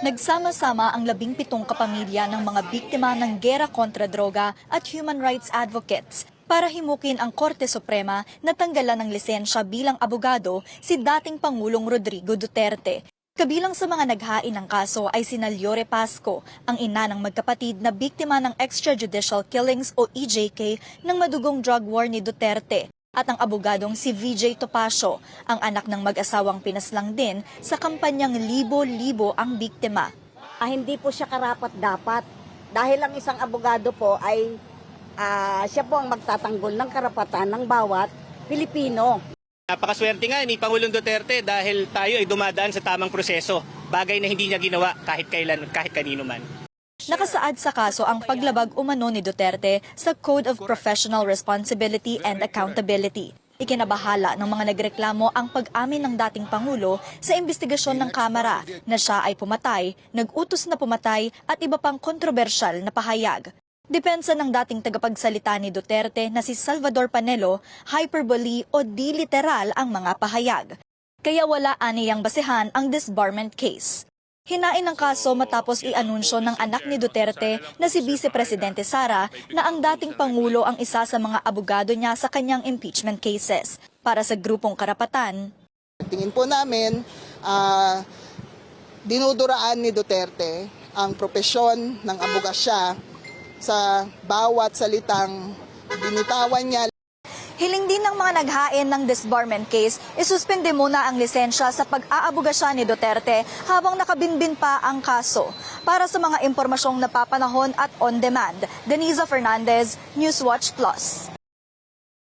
Nagsama-sama ang labing pitong kapamilya ng mga biktima ng gera kontra droga at human rights advocates para himukin ang Korte Suprema na tanggalan ng lisensya bilang abogado si dating Pangulong Rodrigo Duterte. Kabilang sa mga naghain ng kaso ay si Naliore Pasco, ang ina ng magkapatid na biktima ng extrajudicial killings o EJK ng madugong drug war ni Duterte at ang abogadong si VJ Topacio, ang anak ng mag-asawang pinaslang din sa kampanyang Libo-Libo ang Biktima. Ah, hindi po siya karapat dapat. Dahil ang isang abogado po ay ah, siya po ang magtatanggol ng karapatan ng bawat Pilipino. Napakaswerte nga ni Pangulong Duterte dahil tayo ay dumadaan sa tamang proseso. Bagay na hindi niya ginawa kahit kailan, kahit kanino man. Nakasaad sa kaso ang paglabag umano ni Duterte sa Code of Professional Responsibility and Accountability. Ikinabahala ng mga nagreklamo ang pag-amin ng dating Pangulo sa investigasyon ng Kamara na siya ay pumatay, nag-utos na pumatay at iba pang kontrobersyal na pahayag. Depensa ng dating tagapagsalita ni Duterte na si Salvador Panelo, hyperbole o di literal ang mga pahayag. Kaya wala aniyang basehan ang disbarment case. Hinain ng kaso matapos i-anunsyo ng anak ni Duterte na si Vice Presidente Sara na ang dating Pangulo ang isa sa mga abogado niya sa kanyang impeachment cases. Para sa grupong karapatan, Tingin po namin, ah, dinuduraan ni Duterte ang propesyon ng abogasya sa bawat salitang binitawan niya hiling din ng mga naghain ng disbarment case, isuspende muna ang lisensya sa pag-aabuga siya ni Duterte habang nakabinbin pa ang kaso. Para sa mga impormasyong napapanahon at on demand, Denisa Fernandez, Newswatch Plus.